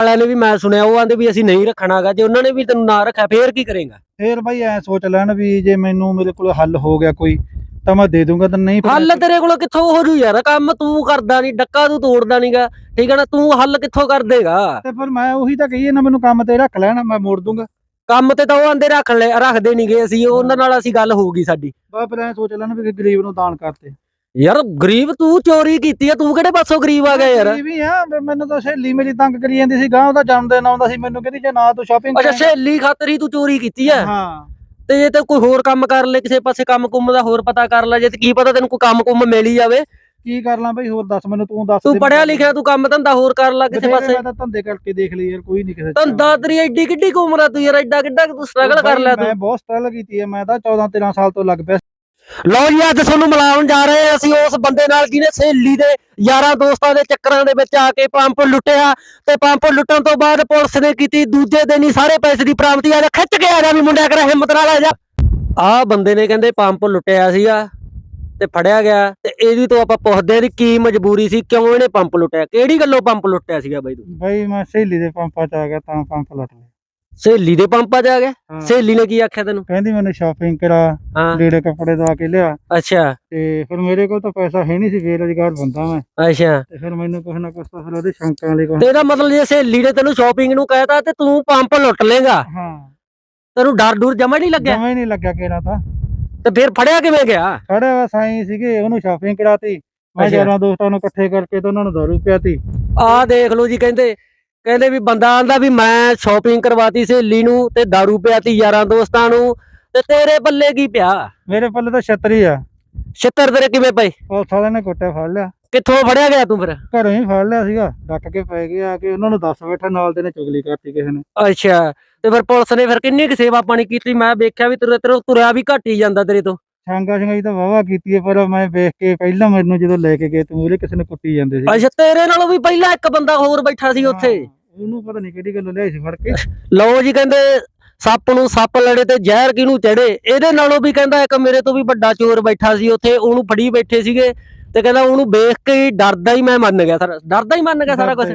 ਵਾਲਿਆਂ ਨੇ ਵੀ ਮੈਂ ਸੁਣਿਆ ਉਹ ਆਂਦੇ ਵੀ ਅਸੀਂ ਨਹੀਂ ਰੱਖਣਾਗਾ ਜੇ ਉਹਨਾਂ ਨੇ ਵੀ ਤੈਨੂੰ ਨਾ ਰੱਖਿਆ ਫੇਰ ਕੀ ਕਰੇਗਾ? ਫੇਰ ਬਾਈ ਐ ਸੋਚ ਲੈਣ ਵੀ ਜੇ ਮੈਨੂੰ ਮੇਰੇ ਕੋਲ ਹੱਲ ਹੋ ਗਿਆ ਕੋਈ ਤਾਂ ਮੈਂ ਦੇ ਦੂੰਗਾ ਤਾਂ ਨਹੀਂ ਹੱਲ ਤੇਰੇ ਕੋਲ ਕਿੱਥੋਂ ਹੋ ਜੂ ਯਾਰ? ਕੰਮ ਤੂੰ ਕਰਦਾ ਨਹੀਂ ਡੱਕਾ ਤੂੰ ਤੋੜਦਾ ਨਹੀਂਗਾ ਠੀਕ ਹੈ ਨਾ? ਤੂੰ ਹੱਲ ਕਿੱਥੋਂ ਕਰ ਦੇਗਾ? ਤੇ ਫਿਰ ਮੈਂ ਉਹੀ ਤਾਂ ਕਹੀਏ ਨਾ ਮੈਨੂੰ ਕੰਮ ਤੇ ਰੱਖ ਲੈਣ ਮੈਂ ਮੋੜ ਦੂੰਗਾ। ਕੰਮ ਤੇ ਤਾਂ ਉਹ ਆਂਦੇ ਰੱਖ ਲੈ ਰੱਖਦੇ ਨਹੀਂਗੇ ਅਸੀਂ ਉਹਨਾਂ ਨਾਲ ਅਸੀਂ ਗੱਲ ਹੋ ਗਈ ਸਾਡੀ। ਬਾ ਫਿਰ ਐ ਸੋਚ ਲੈਣ ਵੀ ਗਰੀਬ ਨੂੰ ਦਾਨ ਕਰਤੇ। ਯਾਰ ਗਰੀਬ ਤੂੰ ਚੋਰੀ ਕੀਤੀ ਆ ਤੂੰ ਕਿਹੜੇ ਪਾਸੋਂ ਗਰੀਬ ਆ ਗਿਆ ਯਾਰ? ਹੀ ਆ ਵੀ ਮੈਨੂੰ ਤਾਂ ਸਹੇਲੀ ਮੇਰੀ ਤੰਗ ਕਰੀ ਜਾਂਦੀ ਸੀ ਗਾਂ ਉਹਦਾ ਜਨਮ ਦਿਨ ਆਉਂਦਾ ਸੀ ਮੈਨੂੰ ਕਹਿੰਦੀ ਜੇ ਨਾ ਤੂੰ ਸ਼ਾਪਿੰਗ ਅੱਛਾ ਸਹੇਲੀ ਖਾਤਰ ਹੀ ਤੂੰ ਚੋਰੀ ਕੀਤੀ ਆ? ਹਾਂ। ਤੇ ਜੇ ਤੇ ਕੋਈ ਹੋਰ ਕੰਮ ਕਰ ਲੈ ਕਿਸੇ ਪਾਸੇ ਕੰਮ ਕੁੰਮ ਦਾ ਹੋਰ ਪਤਾ ਕਰ ਲੈ ਜੇ ਤੇ ਕੀ ਪਤਾ ਤੈਨੂੰ ਕੋਈ ਕੰਮ ਕੁੰਮ ਮਿਲ ਹੀ ਜਾਵੇ। ਕੀ ਕਰ ਲਾਂ ਬਈ ਹੋਰ ਦੱਸ ਮੈਨੂੰ ਤੂੰ ਦੱਸ ਤੂੰ ਦੇ ਪੜਿਆ। ਲਿਖਿਆ ਤੂੰ ਕੰਮ ਧੰਦਾ ਹੋਰ ਕਰ ਲੈ ਕਿਸੇ ਬਥੇਰੇ ਪਾਸੇ। ਮੈਂ ਤਾਂ ਧੰਦੇ ਕਰਕੇ ਦੇਖ ਲਈ ਯਾਰ ਕੋਈ ਨਹੀਂ ਕਿਸੇ ਚ ਧੰਦਾ ਤੇਰੀ ਐਡੀ ਕਿੱਡੀ ਕੁ ਉਮਰ ਆ ਤੂੰ ਯਾਰ ਐਡਾ ਕਿੱਡਾ ਕੁ ਤੂੰ ਸਟਰਗਲ ਕਰ ਬਾਈ, ਲਿਆ ਤੂੰ। ਮੈਂ ਬਹੁਤ ਸਟਰਗਲ ਕੀਤੀ ਹੈ ਮੈਂ ਤਾਂ 14 13 ਸਾਲ ਤੋਂ ਲੱਗ ਪਿਆ ਲਓ ਜੀ, ਅੱਜ ਤੁਹਾਨੂੰ ਮਿਲਾਉਣ ਜਾ ਰਹੇ ਹਾਂ ਅਸੀਂ ਉਸ ਬੰਦੇ ਨਾਲ ਜਿਹਨੇ ਸਹੇਲੀ ਦੇ ਯਾਰਾਂ ਦੋਸਤਾਂ ਦੇ ਚੱਕਰਾਂ ਦੇ ਵਿੱਚ ਆ ਕੇ ਪੰਪ ਲੁੱਟਿਆ ਤੇ ਪੰਪ ਲੁੱਟਣ ਤੋਂ ਬਾਅਦ ਪੁਲਿਸ ਨੇ ਕੀਤੀ ਦੂਜੇ ਦਿਨ ਹੀ ਸਾਰੇ ਪੈਸੇ ਦੀ ਬਰਾਮਦੀ ਆ ਜਾ, ਖਿੱਚ ਕੇ ਆ ਜਾ ਵੀ ਮੁੰਡਿਆ ਕਰ ਹਿੰਮਤ ਨਾਲ ਆ ਜਾ। ਆਹ ਬੰਦੇ ਨੇ ਕਹਿੰਦੇ ਪੰਪ ਲੁੱਟਿਆ ਸੀਗਾ ਤੇ ਫੜਿਆ ਗਿਆ ਤੇ ਇਹਦੀ ਤੋਂ ਆਪਾਂ ਪੁੱਛਦੇ ਹਾਂ ਕੀ ਮਜਬੂਰੀ ਸੀ, ਕਿਉਂ ਇਹਨੇ ਪੰਪ ਲੁੱਟਿਆ? ਕਿਹੜੀ ਗੱਲੋਂ ਪੰਪ ਲੁੱਟਿਆ ਸੀਗਾ ਬਾਈ ਤੂੰ? ਬਾਈ ਮੈਂ ਸਹੇਲੀ ਦੇ ਪੰਪਾਂ ਚ ਆ ਗਿਆ ਤਾਂ ਪੰਪ ਲੁੱਟ ਲਿਆ। ਸਹੇਲੀ ਦੇ ਪੰਪਾਂ 'ਚ ਆ ਗਿਆ? ਹਾਂ। ਸਹੇਲੀ ਨੇ ਕੀ ਆਖਿਆ ਤੈਨੂੰ? ਕਹਿੰਦੀ ਮੈਨੂੰ ਸ਼ਾਪਿੰਗ ਕਰਾ ਹਾਂ। ਲੀੜੇ ਕੱਪੜੇ ਦਵਾ ਕੇ ਲਿਆ। ਅੱਛਾ। ਤੇ ਫਿਰ ਮੇਰੇ ਕੋਲ ਤਾਂ ਪੈਸਾ ਹੈ ਨਹੀਂ ਸੀ ਬੇਰੁਜ਼ਗਾਰ ਬੰਦਾ ਮੈਂ। ਅੱਛਾ। ਤੇ ਫਿਰ ਮੈਨੂੰ ਕੁਛ ਨਾ ਕੁਛ ਤਾਂ ਫਿਰ ਉਹਦੇ ਸ਼ੌਂਕਾਂ ਵਾਲੇ ਕੋਲ ਤੇ ਇਹਦਾ ਮਤਲਬ ਜੇ ਸਹੇਲੀ ਨੇ ਤੈਨੂੰ ਸ਼ਾਪਿੰਗ ਨੂੰ ਕਹਿਤਾ ਤੇ ਤੂੰ ਪੰਪ ਲੁੱਟ ਲੇਗਾ ਹਾਂ। ਤੈਨੂੰ ਡਰ ਡੂਰ ਜਮਾ ਨਹੀਂ ਲੱਗਿਆ? ਜਮਾ ਹੀ ਨਹੀਂ ਲੱਗਿਆ ਕਿਹੜਾ ਤਾਂ। ਤੇ ਫਿਰ ਫੜਿਆ ਕਿਵੇਂ ਗਿਆ? ਖੜੇ ਵਾ ਸਾਈ ਸੀਗੇ ਉਹਨੂੰ ਸ਼ਾਪਿੰਗ ਕਰਾਤੀ। ਮੈਂ ਅੱਛਾ। ਯਾਰਾਂ ਦੋਸਤਾਂ ਨੂੰ ਇਕੱਠੇ ਕਰਕੇ ਤੇ ਉਹਨਾਂ ਨੂੰ ਦਾਰੂ ਪਿਆਤੀ। ਆਹ ਦੇਖ ਲਓ ਜੀ ਕਹਿੰਦੇ ਕਹਿੰਦੇ ਵੀ ਬੰਦਾ ਆਂਦਾ ਵੀ ਮੈਂ ਸ਼ਾਪਿੰਗ ਕਰਵਾਤੀ ਸਹੇਲੀ ਨੂੰ ਤੇ दारू ਪਿਆਤੀ ਯਾਰਾਂ ਦੋਸਤਾਂ ਨੂੰ ਤੇ ਤੇਰੇ ਪੱਲੇ ਕੀ ਪਿਆ? ਮੇਰੇ ਪੱਲੇ ਤਾਂ ਛਤਰੀ ਆ। ਛਿੱਤਰ ਤੇਰੇ ਕਿਵੇਂ ਪਏ? ਉਹ ਸਾਲੇ ਨੇ ਕੁੱਟਿਆ ਫੜ ਲਿਆ। ਕਿੱਥੋਂ ਫੜਿਆ ਗਿਆ ਤੂੰ ਫਿਰ? ਘਰੋਂ ਹੀ ਫੜ ਲਿਆ ਸੀਗਾ ਡੱਕ ਕੇ ਪੈ ਗਏ ਆ ਕੇ ਉਹਨਾਂ ਨੂੰ ਦੱਸ ਬੈਠਾ ਨਾਲ ਦੇ ਨੇ ਚੁਗਲੀ ਕਰਤੀ ਕਿਸੇ ਨੇ। ਅੱਛਾ ਤੇ ਫਿਰ ਪੁਲਿਸ ਨੇ ਫਿਰ ਕਿੰਨੀ ਕੁ ਸੇਵਾ ਪਾਣੀ ਕੀਤੀ? ਮੈਂ ਵੇਖਿਆ ਵੀ ਤੇਰੇ ਤੇਰੇ ਤੁਰਿਆ ਵੀ ਘੱਟ ਹੀ ਜਾਂਦਾ ਤੇਰੇ ਤੋਂ। ਛਾਂਗਾ ਛੰਗਾਈ ਤਾਂ ਵਾਵਾ ਕੀਤੀ ਹੈ ਪਰ ਮੈਂ ਵੇਖ ਕੇ ਪਹਿਲਾਂ ਮੈਨੂੰ ਜਦੋਂ ਲੈ ਕੇ ਗਏ ਤੇ ਮੂਰੇ ਕਿਸੇ ਨੇ ਕੁੱਟੀ ਜਾਂਦੇ ਸੀ। ਅੱਛਾ ਤੇਰੇ ਨਾਲੋਂ ਵੀ ਪਹਿਲਾਂ ਇੱਕ ਬੰਦਾ ਹੋਰ ਬੈਠਾ ਸੀ ਉੱਥੇ। ਉਹਨੂੰ ਪਤਾ ਨਹੀਂ ਕਿਹੜੀ ਗੱਲ ਲਿਆਈ ਸੀ ਫੜ ਕੇ। ਲਓ ਜੀ ਕਹਿੰਦੇ ਸੱਪ ਨੂੰ ਸੱਪ ਲੜੇ ਤੇ ਜ਼ਹਿਰ ਕਿਹਨੂੰ ਚੜੇ ਇਹਦੇ ਨਾਲੋਂ ਵੀ ਕਹਿੰਦਾ ਇੱਕ ਮੇਰੇ ਤੋਂ ਵੀ ਵੱਡਾ ਚੋਰ ਬੈਠਾ ਸੀ ਉੱਥੇ ਉਹਨੂੰ ਫੜੀ ਬੈਠੇ ਸੀਗੇ ਤੇ ਕਹਿੰਦਾ ਉਹਨੂੰ ਵੇਖ ਕੇ ਹੀ ਡਰਦਾ ਹੀ ਮੈਂ ਮੰਨ ਗਿਆ ਸਾਰਾ ਡਰਦਾ ਹੀ ਮੰਨ ਗਿਆ ਸਾਰਾ ਕੁਝ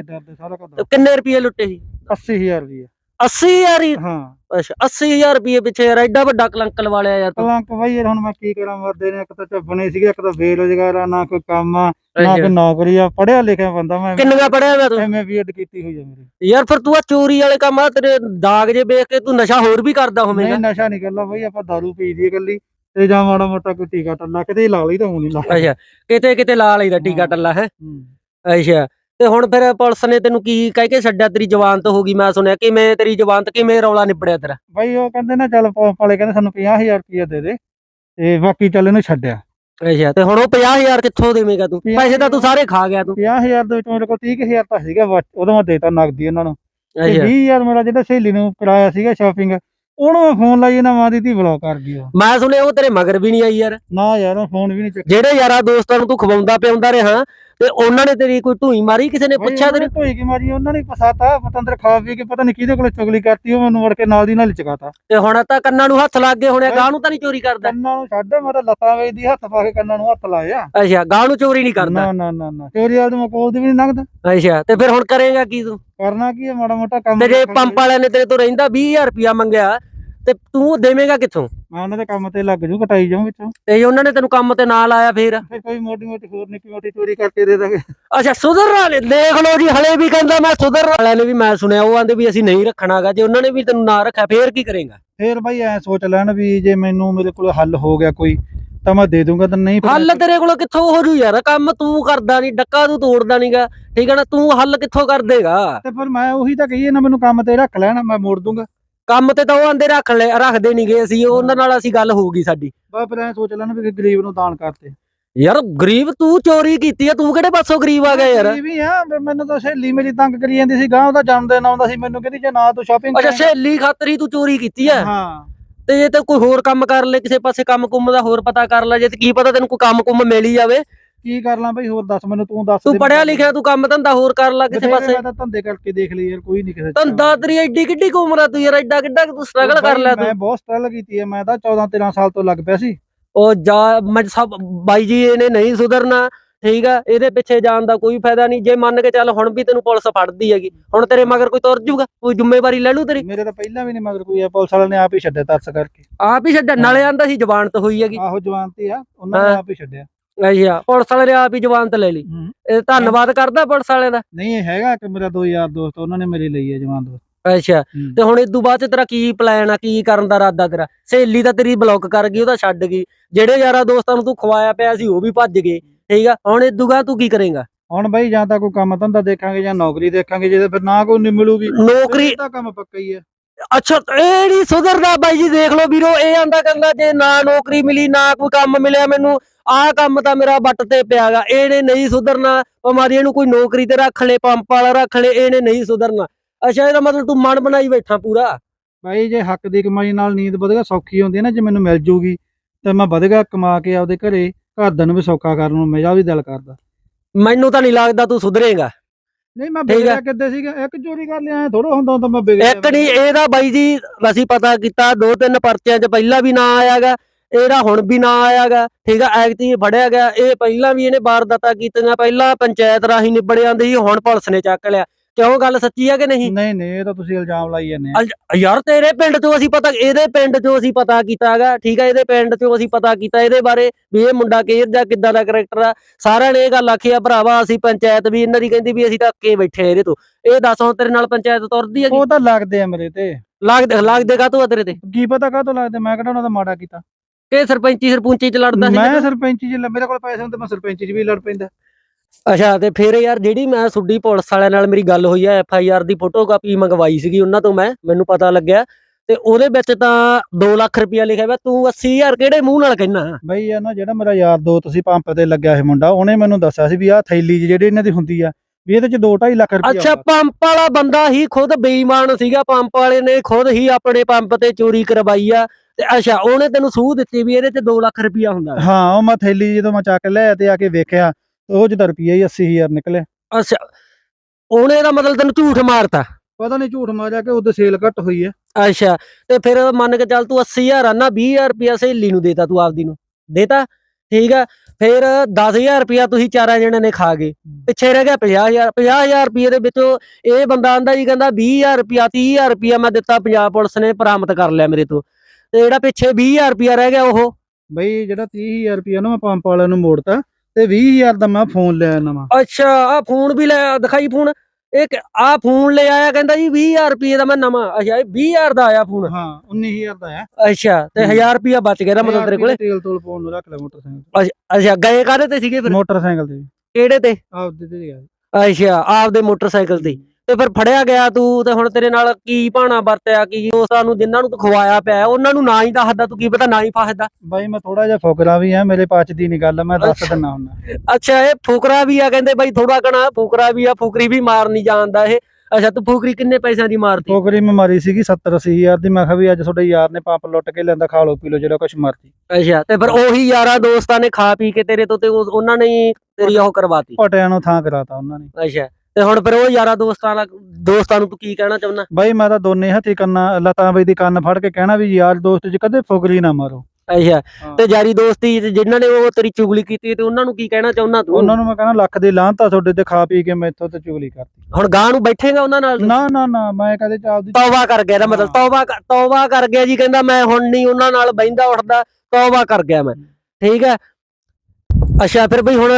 ਕਿੰਨੇ ਰੁਪਏ ਲੁੱਟੇ ਸੀ? 80000 ਰੁਪਏ 80000 ਹੀ ਹਾਂ। ਅੱਛਾ 80000 ਰੁਪਏ ਪਿੱਛੇ ਯਾਰ ਐਡਾ ਵੱਡਾ ਕਲੰਕ ਲਵਾ ਲਿਆ ਯਾਰ ਤੂੰ। ਕਲੰਕ ਬਾਈ ਯਾਰ ਹੁਣ ਮੈਂ ਕੀ ਕਰਾਂ ਮਰਦੇ ਨੇ ਇੱਕ ਤਾਂ ਚੱਬਣੇ ਸੀਗੇ ਇੱਕ ਤਾਂ ਬੇਰੋਜ਼ਗਾਰ ਆ ਨਾ ਕੋਈ ਕੰਮ ਆ ਨਾ ਕੋਈ ਨੌਕਰੀ ਆ ਪੜਿਆ ਲਿਖਿਆ ਬੰਦਾ ਮੈਂ। ਕਿੰਨੀਆਂ ਪੜਿਆ ਮੈਂ ਤੂੰ? ਐਮਏ ਬੀਐਡ ਕੀਤੀ ਹੋਈ ਆ ਮੇਰੀ। ਯਾਰ ਫਿਰ ਤੂੰ ਆ ਚੋਰੀ ਵਾਲੇ ਕੰਮ ਆ ਤੇਰੇ ਦਾਗ ਜੇ ਵੇਖ ਕੇ ਤੂੰ ਨਸ਼ਾ ਹੋਰ ਵੀ ਕਰਦਾ ਹੋਵੇਂਗਾ। ਨਹੀਂ ਨਸ਼ਾ ਨਹੀਂ ਕਰਦਾ ਬਾਈ ਆਪਾਂ ਦਾਰੂ ਪੀ ਦੀ ਇਕੱਲੀ ਤੇ ਜਾਂ ਮਾੜਾ ਮੋਟਾ ਕੋਈ ਟੀਕਾ ਟੱਲਾ ਕਿਤੇ ਲਾ ਲਈ ਤਾਂ ਹੁਣ ਹੀ ਲਾ ਅੱਛਾ ਕਿਤੇ ਕਿਤੇ ਲਾ ਲਈਦਾ ਟੀਕਾ। ਟੱਲਾ ਹੂੰ। ਅੱਛਾ ਤੇ ਹੁਣ ਫਿਰ ਪੁਲਿਸ ਨੇ ਤੈਨੂੰ ਕੀ ਕਹਿ ਕੇ ਛੱਡਿਆ? ਤੇਰੀ ਜ਼ਬਾਨ ਹੋ ਗਈ ਮੈਂ ਸੁਣਿਆ ਕਿਵੇਂ ਤੇਰੀ ਜ਼ਬਾਨ ਕਿਵੇਂ ਰੌਲਾ ਨਿਬੜਿਆ ਤੇਰਾ? ਬਾਈ ਉਹ ਕਹਿੰਦੇ ਨਾ ਚੱਲ ਪੰਪ ਵਾਲੇ ਕਹਿੰਦੇ ਸਾਨੂੰ 50000 ਰੁਪਏ ਦੇ ਦੇ ਤੇ ਬਾਕੀ ਚੱਲ ਇਹਨੂੰ ਛੱਡਿਆ। ਅੱਛਾ ਤੇ ਹੁਣ ਉਹ 50000 ਕਿੱਥੋਂ ਦੇਵੇਂਗਾ ਤੂੰ? ਪੈਸੇ ਤਾਂ ਤੂੰ ਸਾਰੇ ਖਾ ਗਿਆ ਤੂੰ। 50000 ਦੇ ਵਿੱਚ ਮੇਰੇ ਕੋਲ 30000 ਤਾਂ ਸੀਗਾ ਉਦੋਂ ਮੈਂ ਦੇਤਾ ਨਗਦੀ ਉਹਨਾਂ ਨੂੰ। ਤੇ ਅੱਛਾ। 20000 ਮੇਰਾ ਜਿਹੜਾ ਸਹੇਲੀ ਨੂੰ ਕਰਾਇਆ ਸੀਗਾ ਸ਼ਾਪਿੰਗ ਉਹਨੂੰ ਮੈਂ ਫੋਨ ਲਾਈ ਨਾ ਮਾਂ ਦੀ ਧੀ ਬਲੌਕ ਕਰ ਗਈ ਉਹ। ਮੈਂ ਸੁਣਿਆ ਉਹ ਤੇਰੇ ਮਗਰ ਵੀ ਨਹੀਂ ਆਈ ਯਾਰ। ਨਾ ਯਾਰ ਉਹ ਫੋਨ ਵੀ ਨਹੀਂ ਚੱਕਿਆ। ਜਿਹੜੇ ਯਾਰਾਂ ਦੋਸਤਾਂ ਨੂੰ ਤੂੰ ਖਵਾਉਂਦਾ ਪਿਆਉਂਦਾ ਰਿਹਾ ਤੇ ਉਹਨਾਂ ਨੇ ਤੇਰੀ ਕੋਈ ਢੂਈ ਮਾਰੀ ਕਿਸੇ ਨੇ ਪੁੱਛਿਆ ਤੇਰੇ ਧੋਈ ਕੀ ਮਾਰੀ? ਉਹਨਾਂ ਨੇ ਫਸਾਤਾ ਪਤੰਦਰ ਖਾ ਪੀ ਕੇ ਪਤਾ ਨਹੀਂ ਕਿਹਦੇ ਕੋਲ ਚੁਗਲੀ ਕਰਤੀ ਉਹ ਮੈਨੂੰ ਵੜ ਕੇ ਨਾਲ ਦੀ ਨਾਲ ਚਕਾਤਾ ਤੇ ਹੁਣ ਤਾਂ ਕੰਨਾਂ ਨੂੰ ਹੱਥ ਲੱਗ ਗਏ ਹੋਣੇ ਗਾਂ ਨੂੰ ਤਾਂ ਨਹੀਂ ਚੋਰੀ ਕਰਦਾ। ਕੰਨਾਂ ਨੂੰ ਛੱਡ ਮੈਂ ਤਾਂ ਲੱਤਾਂ ਵੇਚਦੀ ਹੱਥ ਪਾ ਕੇ ਕੰਨਾਂ ਨੂੰ ਹੱਥ ਲਾਇਆ। ਅੱਛਾ ਗਾਂ ਨੂੰ ਚੋਰੀ ਨਹੀਂ ਕਰਦਾ। ਨਾ ਨਾ ਨਾ ਨਾ। ਚੋਰੀ ਵਾਲ ਕੋਲ ਦੀ ਵੀ ਨਹੀਂ ਲੰਘਦਾ। ਅੱਛਾ ਤੇ ਫਿਰ ਹੁਣ ਕਰੇਗਾ ਕੀ ਤੂੰ? ਕਰਨਾ ਕੀ ਹੈ ਮਾੜਾ ਮੋਟਾ ਕੰਮ ਤੇ ਜੇ ਪੰਪ ਵਾਲਿਆਂ ਨੇ ਤੇਰੇ ਤੋਂ ਰਹਿੰਦਾ 20000 ਰੁਪਇਆ ਮੰਗਿਆ ਤੇ ਤੂੰ ਦੇਵੇਂਗਾ ਕਿੱਥੋਂ? ਮੈਂ ਉਹਨਾਂ ਦੇ ਕੰਮ ਤੇ ਲੱਗ ਜੂ ਕਟਾਈ ਜਾਉਂ ਵਿੱਚੋਂ। ਤੇ ਉਹਨਾਂ ਨੇ ਤੈਨੂੰ ਕੰਮ ਤੇ ਨਾ ਲਾਇਆ ਫੇਰ? ਫਿਰ ਕੋਈ ਮੋਟੀ ਮੋਟੀ ਹੋਰ ਨਿੱਕੀ ਮੋਟੀ ਚੋਰੀ ਕਰਕੇ ਦੇ ਦਾਂਗੇ। ਅੱਛਾ ਸੁਧਰ ਵਾਲੇ ਦੇਖ ਲਓ ਜੀ ਹਲੇ ਵੀ ਕਹਿੰਦਾ ਮੈਂ ਸੁਧਰ ਵਾਲਿਆਂ ਨੇ ਵੀ ਮੈਂ ਸੁਣਿਆ ਉਹ ਆਂਦੇ ਵੀ ਅਸੀਂ ਨਹੀਂ ਰੱਖਣਾਗਾ ਜੇ ਉਹਨਾਂ ਨੇ ਵੀ ਤੈਨੂੰ ਨਾ ਰੱਖਿਆ ਫੇਰ ਕੀ ਕਰੇਗਾ? ਫੇਰ ਬਾਈ ਐ ਸੋਚ ਲੈਣ ਵੀ ਜੇ ਮੈਨੂੰ ਮੇਰੇ ਕੋਲ ਹੱਲ ਹੋ ਗਿਆ ਕੋਈ ਤਾਂ ਮੈਂ ਦੇ ਦੂੰਗਾ ਤਾਂ ਨਹੀਂ ਹੱਲ ਤੇਰੇ ਕੋਲ ਕਿੱਥੋਂ ਹੋ ਜੂ ਯਾਰ? ਕੰਮ ਤੂੰ ਕਰਦਾ ਨਹੀਂ ਡੱਕਾ ਤੂੰ ਤੋੜਦਾ ਨਹੀਂਗਾ ਠੀਕ ਹੈ ਨਾ? ਤੂੰ ਹੱਲ ਕਿੱਥੋਂ ਕਰ ਦੇਗਾ? ਤੇ ਫਿਰ ਮੈਂ ਉਹੀ ਤਾਂ ਕਹੀਏ ਨਾ ਮੈਨੂੰ ਕੰਮ ਤੇ ਰੱਖ ਲੈਣ ਮੈਂ ਮੋੜ ਦੂੰਗਾ। ਕੰਮ ਤੇ ਤਾਂ ਉਹ ਆਂਦੇ ਰੱਖ ਲੈ ਰੱਖਦੇ ਨਹੀਂਗੇ ਅਸੀਂ ਉਹਨਾਂ ਨਾਲ ਅਸੀਂ ਗੱਲ ਹੋ ਗਈ ਸਾਡੀ। ਬਸ ਫਿਰ ਐ ਸੋਚ ਲੈਣ ਵੀ ਗਰੀਬ ਨੂੰ ਦਾਨ ਕਰਤੇ। ਯਾਰ ਗਰੀਬ ਤੂੰ ਚੋਰੀ ਕੀਤੀ ਆ ਤੂੰ ਕਿਹੜੇ ਪਾਸੋਂ ਗਰੀਬ ਆ ਗਿਆ ਯਾਰ? ਗਰੀਬ ਹੀ ਆ ਵੀ ਮੈਨੂੰ ਤਾਂ ਸਹੇਲੀ ਮੇਰੀ ਤੰਗ ਕਰੀ ਜਾਂਦੀ ਸੀ ਗਾਂ ਉਹਦਾ ਜਨਮ ਦਿਨ ਆਉਂਦਾ ਸੀ ਮੈਨੂੰ ਕਹਿੰਦੀ ਜੇ ਨਾ ਤੂੰ ਸ਼ਾਪਿੰਗ ਅੱਛਾ ਸਹੇਲੀ ਖਾਤਰ ਹੀ ਤੂੰ ਚੋਰੀ ਕੀਤੀ ਆ? ਹਾਂ। ਤੇ ਜੇ ਤੇ ਕੋਈ ਹੋਰ ਕੰਮ ਕਰ ਲੈ ਕਿਸੇ ਪਾਸੇ ਕੰਮ ਕੁੰਮ ਦਾ ਹੋਰ ਪਤਾ ਕਰ ਲੈ ਜੇ ਤੇ ਕੀ ਪਤਾ ਤੈਨੂੰ ਕੋਈ ਕੰਮ ਕੁੰਮ ਮਿਲ ਹੀ ਜਾਵੇ। ਕੀ ਕਰ ਲਾਂ ਬਈ ਹੋਰ ਦੱਸ ਮੈਨੂੰ ਤੂੰ ਦੱਸ ਤੂੰ ਪੜਿਆ। ਲਿਖਿਆ ਤੂੰ ਕੰਮ ਧੰਦਾ ਹੋਰ ਕਰ ਲੈ ਕਿਸੇ ਪਾਸੇ। ਮੈਂ ਤਾਂ ਧੰਦੇ ਕਰਕੇ ਦੇਖ ਲਈ ਯਾਰ ਕੋਈ ਨਹੀਂ ਕਿਸੇ ਧੰਦਾ ਤੇਰੀ ਐਡੀ ਕਿੱਡੀ ਕੁ ਉਮਰ ਆ ਤੂੰ ਯਾਰ ਐਡਾ ਕਿੱਡਾ ਤੂੰ ਸਟਰਗਲ ਕਰ ਲਿਆ ਤੂੰ। ਮੈਂ ਬਹੁਤ ਸਟਰਗਲ ਕੀਤੀ ਹੈ ਮੈਂ ਤਾਂ 14 13 ਸਾਲ ਤੋਂ ਲੱਗ ਪਿਆ ਸੀ। ਉਹ ਜਾ ਮੈਂ ਸਭ ਬਾਈ ਜੀ ਇਹਨੇ ਨਹੀਂ ਸੁਧਰਨਾ ਠੀਕ ਆ ਇਹਦੇ ਪਿੱਛੇ ਜਾਣ ਦਾ ਕੋਈ ਫਾਇਦਾ ਨਹੀਂ ਜੇ ਮੰਨ ਕੇ ਚੱਲ ਹੁਣ ਵੀ ਤੈਨੂੰ ਪੁਲਿਸ ਫੜਦੀ ਹੈਗੀ ਹੁਣ ਤੇਰੇ ਮਗਰ ਕੋਈ ਤੁਰ ਜਾਊਗਾ ਕੋਈ ਜ਼ਿੰਮੇਵਾਰੀ ਲੈ ਲੂ ਤੇਰੀ। ਮੇਰੇ ਤਾਂ ਪਹਿਲਾਂ ਵੀ ਨਹੀਂ ਮਗਰ ਕੋਈ ਆ ਪੁਲਿਸ ਵਾਲਿਆਂ ਨੇ ਆਪ ਹੀ ਛੱਡਿਆ ਤਰਸ ਕਰਕੇ। ਆਪ ਹੀ ਛੱਡਿਆ ਨਾਲੇ ਆਂਦਾ ਸੀ ਜ਼ਬਾਨਤ ਹੋਈ ਹੈਗੀ। ਆਹੋ ਜਵਾਨ ਤੇ ਆ ਉਹਨਾਂ ਨੇ। ਆਪ ਹੀ ਛੱਡਿਆ। ਅੱਛਾ ਪੁਲਿਸ ਵਾਲੇ ਨੇ ਆਪ ਹੀ ਜ਼ਬਾਨਤ ਲੈ ਲਈ। ਹੂੰ। ਇਹ ਧੰਨਵਾਦ ਕਰਦਾ ਪੁਲਿਸ ਵਾਲਿਆਂ ਦਾ। ਨਹੀਂ ਇਹ ਹੈਗਾ ਕਿ ਮੇਰਾ ਦੋ ਯਾਰ ਦੋਸਤ ਉਹਨਾਂ ਨੇ ਮੇਰੀ ਲਈ ਹੈ ਜਵਾਨ ਦੋਸਤ ਅੱਛਾ ਹੂੰ। ਤੇ ਹੁਣ ਤੋਂ ਬਾਅਦ ਚ ਤੇਰਾ ਕੀ ਪਲਾਨ ਆ ਕੀ ਕਰਨ ਦਾ ਇਰਾਦਾ ਤੇਰਾ? ਸਹੇਲੀ ਤਾਂ ਤੇਰੀ ਬਲੌਕ ਕਰ ਗਈ ਉਹਦਾ ਛੱਡ ਗਈ। ਜਿਹੜੇ ਯਾਰਾਂ ਦੋਸਤਾਂ ਨੂੰ ਤੂੰ ਖਵਾਇਆ ਪਿਆ ਸੀ ਉਹ ਵੀ ਭੱਜ ਗਏ। ਠੀਕ ਆ? ਹੁਣ ਤੋਂ ਬਾਅਦ ਤੂੰ ਕੀ ਕਰੇਂਗਾ? ਹੁਣ ਬਈ ਜਾਂ ਤਾਂ ਕੋਈ ਕੰਮ ਧੰਦਾ ਦੇਖਾਂਗੇ ਜਾਂ ਨੌਕਰੀ ਦੇਖਾਂਗੇ ਜੇ ਫਿਰ ਨਾ ਕੋਈ ਨਹੀਂ ਮਿਲੂਗੀ। ਨੌਕਰੀ ਇਹ ਤਾਂ ਕੰਮ ਪੱਕਾ ਹੀ ਹੈ ਅੱਛਾ ਇਹ ਨਹੀਂ ਸੁਧਰਦਾ ਬਾਈ ਜੀ ਦੇਖ ਲਓ ਵੀਰੋ ਇਹ ਆਂਦਾ ਕਹਿੰਦਾ ਜੇ ਨਾ ਨੌਕਰੀ ਮਿਲੀ ਨਾ ਕੋਈ ਕੰਮ ਮਿਲਿਆ ਮੈਨੂੰ ਆਹ ਕੰਮ ਤਾਂ ਮੇਰਾ ਵੱਟ ਤੇ ਪਿਆਗਾ ਇਹਨੇ ਨਹੀਂ ਸੁਧਰਨਾ ਬਿਮਾਰੀ ਇਹਨੂੰ ਕੋਈ ਨੌਕਰੀ ਤੇ ਰੱਖ ਲੈ ਪੰਪ ਵਾਲਾ ਰੱਖ ਲੈ ਇਹਨੇ ਨਹੀਂ ਸੁਧਰਨਾ। ਅੱਛਾ ਇਹਦਾ ਮਤਲਬ ਤੂੰ ਮਨ ਬਣਾਈ ਬੈਠਾ ਪੂਰਾ। ਬਾਈ ਜੇ ਹੱਕ ਦੀ ਕਮਾਈ ਨਾਲ ਨੀਂਦ ਵਧੇਗਾ ਸੌਖੀ ਹੁੰਦੀ ਹੈ ਨਾ ਜੇ ਮੈਨੂੰ ਮਿਲ ਜੂਗੀ ਤੇ ਮੈਂ ਵਧੇਗਾ ਕਮਾ ਕੇ ਆਪਦੇ ਘਰੇ ਘਰਦਿਆਂ ਨੂੰ ਵੀ ਸੌਖਾ ਕਰਨ ਨੂੰ ਮੇਰਾ ਵੀ ਦਿਲ ਕਰਦਾ। ਮੈਨੂੰ ਤਾਂ ਨਹੀਂ ਲੱਗਦਾ ਤੂੰ ਸੁਧਰੇਗਾ। ਨਹੀਂ ਮੈਂ। ਬਿਗੜਿਆ ਕਿੱਦੇ ਸੀਗਾ? ਇੱਕ ਚੋਰੀ ਕਰ ਲਿਆ ਥੋੜਾ ਹੁੰਦਾ ਤਾਂ ਮੈਂ ਬਿਗੜਿਆ ਇੱਕ ਨਹੀਂ ਇਹਦਾ ਬਾਈ ਜੀ ਅਸੀਂ ਪਤਾ ਕੀਤਾ ਦੋ ਤਿੰਨ ਪਰਚਿਆਂ 'ਚ ਪਹਿਲਾਂ ਵੀ ਨਾਂ ਆਇਆਗਾ ਇਹਦਾ ਹੁਣ ਵੀ ਨਾਂ ਆਇਆਗਾ ਠੀਕ ਆ ਐਕਤੀ ਫੜਿਆ ਗਿਆ ਇਹ ਪਹਿਲਾਂ ਵੀ ਇਹਨੇ ਵਾਰਦਾਤਾਂ ਕੀਤੀਆਂ ਪਹਿਲਾਂ ਪੰਚਾਇਤ ਰਾਹੀਂ ਨਿਬੜ ਜਾਂਦੀ ਸੀ ਹੁਣ ਪੁਲਿਸ ਨੇ ਚੱਕ ਲਿਆ। ਕਿਉਂ ਗੱਲ ਸੱਚੀ ਆ ਕਿ ਨਹੀਂ? ਨਹੀਂ ਨਹੀਂ ਇਹ ਤਾਂ ਤੁਸੀਂ ਇਲਜ਼ਾਮ ਲਾਈ ਜਾਂਦੇ ਆ। ਅਲ- ਯਾਰ ਤੇਰੇ ਪਿੰਡ ਚੋਂ ਅਸੀਂ ਪਤਾ ਇਹਦੇ ਪਿੰਡ ਚੋਂ ਅਸੀਂ ਪਤਾ ਕੀਤਾਗਾ ਠੀਕ ਆ? ਇਹਦੇ ਪਿੰਡ ਚੋਂ ਅਸੀਂ ਪਤਾ ਕੀਤਾ ਇਹਦੇ ਬਾਰੇ ਵੀ ਇਹ ਮੁੰਡਾ ਕਿਹਦਾ ਜਾਂ ਕਿੱਦਾਂ ਦਾ ਕਰੈਕਟਰ ਆ। ਸਾਰਿਆਂ ਨੇ ਇਹ ਗੱਲ ਆਖੀ ਆ ਭਰਾਵਾ ਅਸੀਂ ਪੰਚਾਇਤ ਵੀ ਇਹਨਾਂ ਦੀ ਕਹਿੰਦੀ ਵੀ ਅਸੀਂ ਤਾਂ ਅੱਕੇ ਬੈਠੇ ਆ ਇਹਦੇ ਤੋਂ। ਇਹ ਦੱਸ ਹੁਣ ਤੇਰੇ ਨਾਲ ਪੰਚਾਇਤ ਤੁਰਦੀ ਹੈਗੀ? ਉਹ ਤਾਂ ਲੱਗਦੇ ਆ ਮੇਰੇ ਤੇ। ਲੱਗ ਲੱਗ ਦੇਗਾ ਤੂੰ ਤੇਰੇ ਤੇ? ਕੀ ਪਤਾ ਕਾਹ ਤੋਂ ਲੱਗਦੇ? ਮੈਂ ਕਿਹੜਾ ਉਹਨਾਂ ਦਾ ਮਾੜਾ ਕੀਤਾ? ਕਿ ਸਰਪੰਚੀ ਸਰਪੰਚੀ ਚ ਲੜਦਾ ਸੀ ਮੈਂ ਕਿਤੇ? ਸਰਪੰਚੀ ਚ ਮੇਰੇ ਕੋਲ ਪੈਸੇ ਹੁੰਦੇ ਮੈਂ ਸਰਪੰਚੀ ਚ ਵੀ ਲੜ ਪੈਂਦਾ। ਅੱਛਾ ਤੇ ਫਿਰ ਯਾਰ ਜਿਹੜੀ ਮੈਂ ਸੁੱਡੀ ਪੁਲਿਸ ਵਾਲਿਆਂ ਨਾਲ ਮੇਰੀ ਗੱਲ ਹੋਈ ਆ ਐਫ ਆਈ ਆਰ ਦੀ ਫੋਟੋ ਕਾਪੀ ਮੰਗਵਾਈ ਸੀਗੀ ਉਹਨਾਂ ਤੋਂ ਮੈਂ ਮੈਨੂੰ ਪਤਾ ਲੱਗਿਆ। ਤੇ ਉਹਦੇ ਵਿੱਚ ਤਾਂ 2 ਲੱਖ ਰੁਪਇਆ ਲਿਖਿਆ ਹੋਇਆ ਤੂੰ 80000 ਕਿਹੜੇ ਮੂੰਹ ਨਾਲ ਕਹਿਣਾ ਬਈ ਇਹ ਨਾ ਜਿਹੜਾ ਮੇਰਾ ਯਾਰ ਦੋਸਤ ਸੀ ਪੰਪ ਤੇ ਲੱਗਿਆ ਇਹ ਮੁੰਡਾ ਉਹਨੇ ਮੈਨੂੰ ਦੱਸਿਆ ਸੀ ਵੀ ਆਹ ਥੈਲੀ ਜਿਹੜੀ ਇਹਨਾਂ ਦੀ ਹੁੰਦੀ ਆ ਵੀ ਇਹਦੇ ਚ 2.5 ਲੱਖ ਰੁਪਏ ਅੱਛਾ ਪੰਪ ਵਾਲਾ ਬੰਦਾ ਹੀ ਖੁਦ ਬੇਈਮਾਨ ਸੀਗਾ ਪੰਪ ਵਾਲੇ ਨੇ ਖੁਦ ਹੀ ਆਪਣੇ ਪੰਪ ਤੇ ਚੋਰੀ ਕਰਵਾਈ ਆ। ਤੇ ਅੱਛਾ ਉਹਨੇ ਤੈਨੂੰ ਸੂਹ ਦਿੱਤੀ ਵੀ ਇਹਦੇ ਚ 2 ਲੱਖ ਰੁਪਇਆ ਹੁੰਦਾ। ਹਾਂ ਉਹ ਮੈਂ ਥੈਲੀ ਜਦੋਂ ਮੈਂ ਚੱਕ ਲਿਆ ਤੇ ਆ ਕੇ ਵੇਖਿਆ ਉਹ ਤਾਂ ਰੁਪਈਆ ਹੀ 80000 ਨਿਕਲੇ ਅੱਛਾ ਉਹਨੇ ਦਾ ਮਤਲਬ ਤੈਨੂੰ ਝੂਠ ਮਾਰਤਾ। ਪਤਾ ਨਹੀਂ ਝੂਠ ਮਾਰਿਆ ਕਿ ਉਹਦੇ ਸੇਲ ਘੱਟ ਹੋਈ ਹੈ ਅੱਛਾ ਤੇ ਫਿਰ ਮੰਨ ਕੇ ਚੱਲ ਤੂੰ 80000 ਆਨਾ 20000 ਰੁਪਇਆ ਸਹੇਲੀ ਨੂੰ ਦੇਤਾ ਤੂੰ ਆਪਦੀ ਨੂੰ। ਦੇਤਾ ਠੀਕ ਆ। ਫਿਰ 10000 ਰੁਪਇਆ ਤੁਸੀਂ ਚਾਰਾਂ ਜਣਿਆਂ ਨੇ ਖਾ ਗਏ। ਪਿੱਛੇ ਰਹਿ ਗਿਆ 50000 50000 ਰੁਪਏ ਦੇ ਵਿੱਚੋਂ ਇਹ ਬੰਦਾ ਆਂਦਾ ਜੀ ਕਹਿੰਦਾ 20000 ਰੁਪਇਆ 30000 ਰੁਪਇਆ ਮੈਂ ਦਿੱਤਾ ਪੰਜਾਬ ਪੁਲਿਸ ਨੇ ਬਰਾਮਦ ਕਰ ਲਿਆ ਮੇਰੇ ਤੋਂ। ਤੇ ਜਿਹੜਾ ਪਿੱਛੇ 20000 ਰੁਪਇਆ ਰਹਿ ਗਿਆ ਉਹ। ਬਈ ਜਿਹੜਾ 30000 ਰੁਪਈਆ ਨਾ ਮੈਂ ਪੰਪ ਵਾਲਿਆਂ ਨੂੰ ਮੋੜਤਾ ਤੇ 20000 ਦਾ ਮੈਂ ਫੋਨ ਲਿਆ ਨਵਾਂ। ਅੱਛਾ ਆ ਫੋਨ ਵੀ ਲੈ ਦਿਖਾਈ ਫੋਨ। ਇੱਕ ਆ ਫੋਨ ਲੈ ਆਇਆ ਕਹਿੰਦਾ ਜੀ 20000 ਰੁਪਏ ਦਾ ਮੈਂ ਨਵਾਂ। ਅੱਛਾ ਇਹ 20000 ਦਾ ਆਇਆ ਫੋਨ। ਹਾਂ 19000 ਦਾ ਹੈ ਅੱਛਾ ਤੇ ਹੂੰ। 1000 ਰੁਪਇਆ ਬਚ ਗਿਆ ਦਾ ਮਤਲਬ ਤੇਰੇ ਕੋਲੇ? ਤੇਲ ਤੋਲ ਪਾਉਣ ਨੂੰ ਰੱਖ ਲੈ ਮੋਟਰਸਾਈਕਲ ਅੱਛਾ- ਅੱਛਾ ਗਏ ਕਾਹਦੇ ਤੇ ਸੀਗੇ ਫਿਰ? ਮੋਟਰਸਾਈਕਲ ਤੇ। ਕਿਹੜੇ ਤੇ? ਆਪਦੇ ਤੇ ਗਿਆ। ਅੱਛਾ ਆਪਦੇ ਮੋਟਰਸਾਈਕਲ ਤੇ। ਤੇ ਫਿਰ ਫੜਿਆ ਗਿਆ ਤੂੰ ਤੇ ਹੁਣ ਤੇਰੇ ਨਾਲ ਕੀ ਭਾਣਾ ਵਰਤਿਆ ਕੀ ਦੋਸਤਾਂ ਨੂੰ ਜਿਨ੍ਹਾਂ ਨੂੰ ਤੂੰ ਖਵਾਇਆ ਪਿਆ ਉਹਨਾਂ ਨੂੰ ਨਾ ਹੀ ਦੱਸਦਾ ਤੂੰ ਕੀ ਪਤਾ ਨਾ ਹੀ ਫਸਦਾ। ਬਾਈ ਮੈਂ ਥੋੜਾ ਜਿਹਾ ਫੋਕਰਾ ਵੀ ਆ ਮੇਰੇ ਪਚਦੀ ਨਹੀਂ ਗੱਲ ਮੈਂ ਦੱਸ। ਦਿੰਨਾ ਹੁੰਦਾ। ਅੱਛਾ ਇਹ ਫੁਕਰਾ ਵੀ ਆ ਕਹਿੰਦੇ ਬਾਈ ਥੋੜਾ ਕਣਾ ਫੁਕਰਾ ਵੀ ਆ ਫੁਕਰੀ ਵੀ ਮਾਰ ਨਹੀਂ ਜਾਣਦਾ ਇਹ। ਅੱਛਾ ਤੂੰ ਫੁਕਰੀ ਕਿੰਨੇ ਪੈਸਿਆਂ ਦੀ ਮਾਰਤੀ? ਫੋਕਰੀ ਮੈਂ ਮਾਰੀ ਸੀਗੀ 70 80000 ਦੀ ਮੈਂ ਕਿਹਾ ਵੀ ਅੱਜ ਤੁਹਾਡੇ ਯਾਰ ਨੇ ਪੰਪ ਲੁੱਟ ਕੇ ਲੈਂਦਾ ਖਾ ਲਓ ਪੀ ਲਓ ਜਿਹੜਾ ਕੁਝ ਮਰਜ਼ੀ। ਅੱਛਾ ਤੇ ਫਿਰ ਉਹੀ ਯਾਰਾਂ ਦੋਸਤਾਂ ਨੇ ਖਾ ਪੀ ਕੇ ਤੇਰੇ ਤੋਂ ਤੇ ਉਹ- ਉਹਨਾਂ ਨੇ ਤੇਰੀ ਉਹ ਕਰਵਾਤੀ? ਪਟਿਆਂ ਨੂੰ ਥਾਂ ਕਰਾਤਾ ਉਹਨਾਂ ਨੇ। ਅੱਛਾ ਤੇ ਹੁਣ ਫਿਰ ਉਹ ਯਾਰਾਂ ਦੋਸਤਾਂ ਨਾਲ ਦੋਸਤਾਂ ਨੂੰ ਤੂੰ ਕੀ ਕਹਿਣਾ ਚਾਹੁੰਦਾ? ਬਾਈ ਮੈਂ ਤਾਂ ਦੋਨੇ ਹੱਥੀ ਕੰਨਾਂ ਲਤਾਂ ਬਈ ਦੀ ਕੰਨ ਫੜ ਕੇ ਕਹਿਣਾ ਵੀ ਯਾਰ ਦੋਸਤ ਚ ਕਦੇ ਫੋਕਰੀ ਨਾ ਮਾਰੋ। ਅੱਛਾ। ਤੇ ਯਾਰੀ ਦੋਸਤੀ ਚ ਜਿਨ੍ਹਾਂ ਨੇ ਉਹ ਤੇਰੀ ਚੁਗਲੀ ਕੀਤੀ ਤੇ ਉਹਨਾਂ ਨੂੰ ਕੀ ਕਹਿਣਾ ਚਾਹੁੰਦਾ ਤੂੰ? ਉਹਨਾਂ ਨੂੰ ਮੈਂ ਕਹਿਣਾ ਲੱਖ ਦੀ ਲਾਂਤਾ ਤੁਹਾਡੇ ਤੇ ਖਾ ਪੀ ਕੇ ਮੈਥੋਂ ਤੇ ਚੁਗਲੀ ਕਰਤੀ। ਹੁਣ ਗਾਂ ਨੂੰ ਬੈਠੇਗਾ ਉਹਨਾਂ ਨਾਲ ਤੂੰ? ਨਾ ਨਾ ਨਾ ਮੈਂ ਕਦੇ ਚਾਹਦੀ ਤੌਬਾ ਕਰ ਗਿਆ ਨਾ ਮਤਲਬ ਹਾਂ। ਤੌਬਾ ਕਰ- ਤੌਬਾ ਕਰ ਗਿਆ ਜੀ ਕਹਿੰਦਾ ਮੈਂ ਹੁਣ ਨਹੀਂ ਉਹਨਾਂ ਨਾਲ ਬੈਂਦਾ ਉੱਠਦਾ ਤੌਬਾ ਕਰ ਗਿਆ ਮੈਂ। ਠੀਕ ਹੈ? ਅੱਛਾ ਫਿਰ ਬਈ ਹੁਣ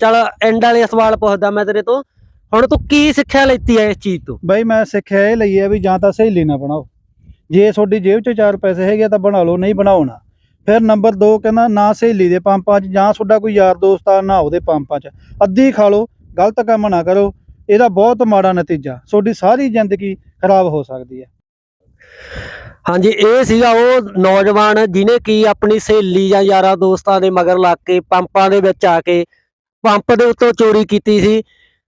ਚਲ ਐਂਡ ਵਾਲੇ ਸਵਾਲ ਪੁੱਛਦਾ ਮੈਂ ਤੇਰੇ ਤੋਂ। ਹੁਣ ਤੂੰ ਕੀ ਸਿੱਖਿਆ ਲੈਤੀ ਹੈ ਇਸ ਚੀਜ਼ ਤੋਂ? ਬਾਈ ਮੈਂ ਸਿੱਖਿਆ ਇਹ ਲਈ ਹੈ ਵੀ ਜਾਂ ਤਾਂ ਸਹੇਲੀ ਨਾ ਬਣਾਓ। ਜੇ ਤੁਹਾਡੀ ਜੇਬ 'ਚ ਚਾਰ ਪੈਸੇ ਹੈਗੇ ਤਾਂ ਬਣਾ ਲਓ ਨਹੀਂ ਬਣਾਉਣਾ ਫਿਰ ਨੰਬਰ 2 ਕਹਿੰਦਾ ਨਾ ਸਹੇਲੀ ਦੇ ਪੰਪਾਂ 'ਚ ਜਾਂ ਤੁਹਾਡਾ ਕੋਈ ਯਾਰ ਦੋਸਤ ਆ ਨਾ ਉਹਦੇ ਪੰਪਾਂ 'ਚ। ਅੱਧੀ ਖਾ ਲਓ ਗਲਤ ਕੰਮ ਨਾ ਕਰੋ। ਇਹਦਾ ਬਹੁਤ ਮਾੜਾ ਨਤੀਜਾ। ਤੁਹਾਡੀ ਸਾਰੀ ਜ਼ਿੰਦਗੀ ਖਰਾਬ ਹੋ ਸਕਦੀ ਹੈ ਹਾਂਜੀ ਇਹ ਸੀਗਾ ਉਹ ਨੌਜਵਾਨ ਜਿਹਨੇ ਕੀ ਆਪਣੀ ਸਹੇਲੀ ਜਾਂ ਯਾਰਾਂ ਦੋਸਤਾਂ ਦੇ ਮਗਰ ਲੱਗ ਕੇ ਪੰਪਾਂ ਦੇ ਵਿੱਚ ਆ ਕੇ ਪੰਪ ਦੇ ਉੱਤੋਂ ਚੋਰੀ ਕੀਤੀ ਸੀ।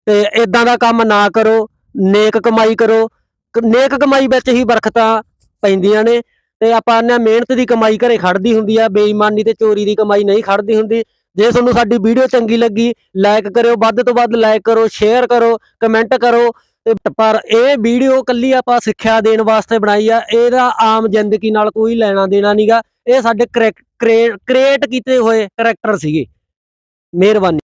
ਤੇ ਇਦਾਂ ਦਾ ਕੰਮ ਨਾ ਕਰੋ, ਨੇਕ ਕਮਾਈ ਕਰੋ। ਨੇਕ ਕਮਾਈ ਵਿੱਚ ਹੀ ਬਰਕਤਾਂ ਪੈਂਦੀਆਂ ਨੇ ਤੇ ਆਪਾਂ ਨੇ ਮਿਹਨਤ ਦੀ ਕਮਾਈ ਘਰੇ ਖੜਦੀ ਹੁੰਦੀ ਆ, ਬੇਈਮਾਨੀ ਤੇ ਚੋਰੀ ਦੀ ਕਮਾਈ ਨਹੀਂ ਖੜਦੀ ਹੁੰਦੀ। ਜੇ ਤੁਹਾਨੂੰ ਸਾਡੀ ਵੀਡੀਓ ਚੰਗੀ ਲੱਗੀ ਲਾਈਕ ਕਰਿਓ, ਵੱਧ ਤੋਂ ਵੱਧ ਲਾਈਕ ਕਰੋ ਸ਼ੇਅਰ ਕਰੋ ਕਮੈਂਟ ਕਰੋ। ਪਰ ਇਹ ਵੀਡੀਓ ਕੱਲੀ ਆਪਾਂ ਸਿੱਖਿਆ ਦੇਣ ਵਾਸਤੇ ਬਣਾਈ ਆ, ਇਹਦਾ ਆਮ ਜ਼ਿੰਦਗੀ ਨਾਲ ਕੋਈ ਲੈਣਾ ਦੇਣਾ ਨਹੀਂਗਾ ਇਹ ਸਾਡੇ ਕ੍ਰੀਏਟ ਕੀਤੇ ਹੋਏ ਕਰੈਕਟਰ ਸੀਗੇ। ਮਿਹਰਬਾਨੀ।